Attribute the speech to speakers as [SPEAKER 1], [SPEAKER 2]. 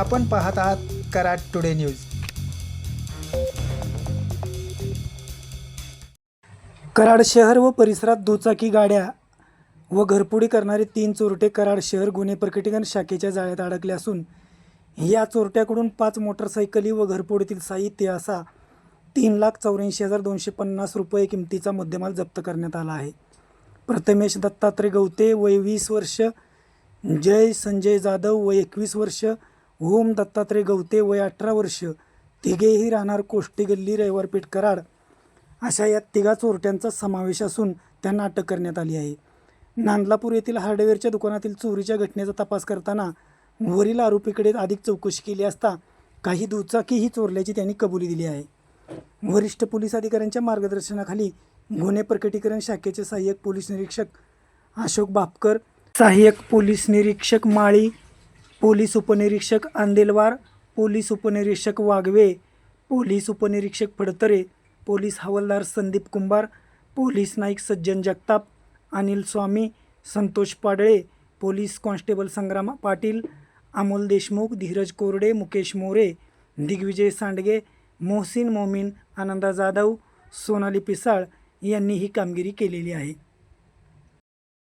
[SPEAKER 1] आपण पाहत आहात कराड टुडे न्यूज. कराड शहर व परिसरात दुचाकी गाड्या व घरपुडी करणारे तीन चोरटे कराड शहर गुन्हे प्रकटीकरण शाखेच्या जाळ्यात अडकले असून या चोरट्याकडून पाच मोटरसायकली व घरपोडीतील साहित्य असा तीन लाख चौऱ्याऐंशी हजार दोनशे पन्नास रुपये किमतीचा मुद्देमाल जप्त करण्यात आला आहे. प्रथमेश दत्तात्रय गवते वय वीस वर्ष जय संजय जाधव वय एकवीस वर्ष ओम दत्तात्रय गवते वय अठरा वर्ष. तिघेही राहणार कोष्टी गल्ली रविवारपेठ कराड. अशा या तिघा चोरट्यांचा समावेश असून त्यांना अटक करण्यात आली आहे. नांदलापूर येथील हार्डवेअरच्या दुकानातील चोरीच्या घटनेचा तपास करताना वरील आरोपीकडे अधिक चौकशी केली असता काही दुचाकीही चोरल्याची त्यांनी कबुली दिली आहे. वरिष्ठ पोलीस अधिकाऱ्यांच्या मार्गदर्शनाखाली गुन्हे प्रकटीकरण शाखेचे सहाय्यक पोलीस निरीक्षक अशोक बापकर सहाय्यक पोलीस निरीक्षक माळी पोलीस उपनिरीक्षक आंदेलवार पोलीस उपनिरीक्षक वाघवे पोलीस उपनिरीक्षक फडतरे पोलीस हवालदार संदीप कुंभार पोलीस नाईक सज्जन जगताप अनिल स्वामी संतोष पाडळे पोलीस कॉन्स्टेबल संग्राम पाटील अमोल देशमुख धीरज कोरडे मुकेश मोरे दिग्विजय सांडगे मोहसिन मोमीन आनंदा जाधव सोनाली पिसाळ यांनी ही कामगिरी केलेली आहे.